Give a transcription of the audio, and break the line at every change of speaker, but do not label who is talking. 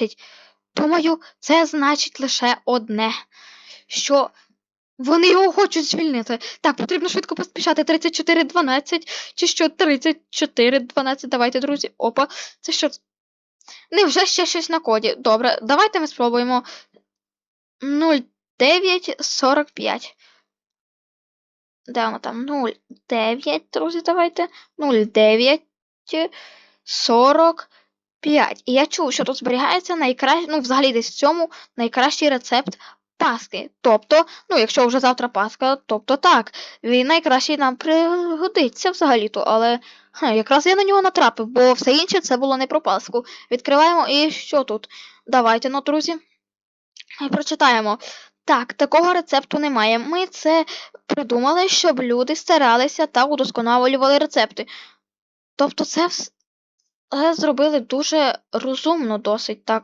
значить? Думаю, це значить лише одне, що вони його хочуть звільнити. Так, потрібно швидко поспішати. 34-12, чи що 34-12. Давайте, друзі. Опа, це що? Невже ще щось на коді? Добре, давайте ми спробуємо. 0945. Де воно там? 09, друзі, давайте. 09 45. І я чув, що тут зберігається найкращий, ну, взагалі десь в цьому найкращий рецепт Паски. Тобто, ну, якщо вже завтра Пасха, тобто так, він найкращий нам пригодиться взагалі-то, але ха, якраз я на нього натрапив, бо все інше це було не про Пасху. Відкриваємо і що тут? Давайте, ну, друзі. Прочитаємо. Так, такого рецепту немає. Ми це придумали, щоб люди старалися та удосконалювали рецепти. Тобто це вс- е, зробили дуже розумно досить так.